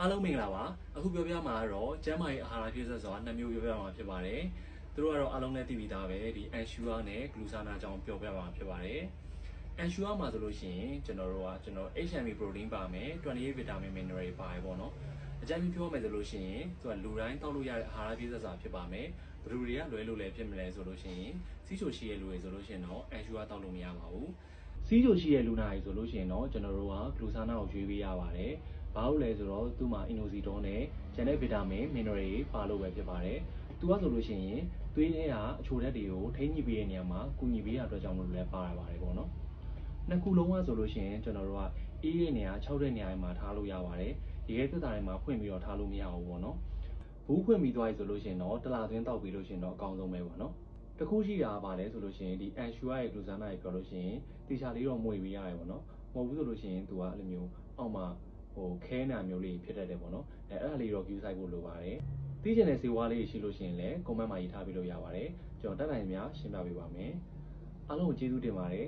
အားလုံးမင်္ဂလာပါအခုပြောပြမှာကတော့ကျန်းမာရေးအာဟာရပြည့်စုံစွာနှစ်မျိုးပြောပြမှာဖြစ်ပါတယ်သူတို့ကတော့အားလုံးလည်းသိပြီးသားပဲဒီ Ensure နဲ့ Glucana အကြောင်းပြောပြမှာဖြစ်ပါတယ် Ensure မှာဆိုလို့ရှိရင်ကျွန်တော်တို့ကကျွန်တော် HMB protein ပါမယ်28 vitamin mineral တွေပါတယ်ပေါ့နော်အကြမ်းပြောမယ်ဆိုလို့ရှိရင်သူကလူတိုင်းတောက်လို့ရတဲ့အာဟာရပြည့်စုံစွာဖြစ်ပါမယ်ဘယ်သူတွေကလွယ်လို့လည်းဖြစ်မလဲဆိုလို့ရှိရင်စီးချိုရှိရဲ့လူတွေဆိုလို့ရှိရင်တော့ Ensure တောက်လို့မရပါဘူးစီးချိုရှိတဲ့လူနာကြီးဆိုလို့ရှိရင်တော့ကျွန်တော်တို့ကဂလူဆာနာကိုရွေးပေးရပါတယ်။ ဘာလို့လဲဆိုတော့သူ့မှာအင်နိုစီတောနဲ့ကျန်တဲ့ဗီတာမင်မင်နရယ်တွေပါလို့ပဲဖြစ်ပါတယ်။သူကဆိုလို့ရှိရင်သွေးထဲကအချိုဓာတ်တွေကိုထိန်းညှိပေးတဲ့နေရာမှာကူညီပေးရတဲ့အတွက်ကြောင့်မလို့လည်းပါရပါတယ်ပေါ့နော်။နှစ်ခုလုံးကဆိုလို့ရှိရင်ကျွန်တော်တို့ကအေးတဲ့နေရာ၆တဲ့နေရာမှာထားလို့ရပါတယ်။ဒီကဲသက်တာတွေမှာဖွင့်ပြီးတော့ထားလို့မရဘူးပေါ့နော်။ဘူးဖွင့်ပြီးသွားပြီဆိုလို့ရှိရင်တော့တစ်လာသွင်းတောက်ပြီးလို့ရှိရင်တော့အကောင်းဆုံးပဲပေါ့နော်။တခုရှိတာကပါလဲဆိုလို့ရှိရင်ဒီ Ensure ရဲ့ Glucana ရဲ့ပြောလို့ရှိရင်တေချာလေးတော့မွေပေးရတယ်ပေါ့နော်မဟုတ်ဘူးဆိုလို့ရှိရင်သူကအဲ့လိုမျိုးအောက်မှာ ဟိုခဲနာမျိုးလေးဖြစ်တတ်တယ်ပေါ့နော်အဲအဲ့ဒါလေးတော့ view site ဖို့လိုပါတယ်သိချင်တဲ့စေဝါလေးရှိလို့ရှိရင်လည်း comment မှာရေးထားပေးလို့ရပါတယ်ကျွန်တော်တက်နိုင်များရှင်းပြပေးပါမယ်အားလုံးကိုကျေးဇူးတင်ပါတယ်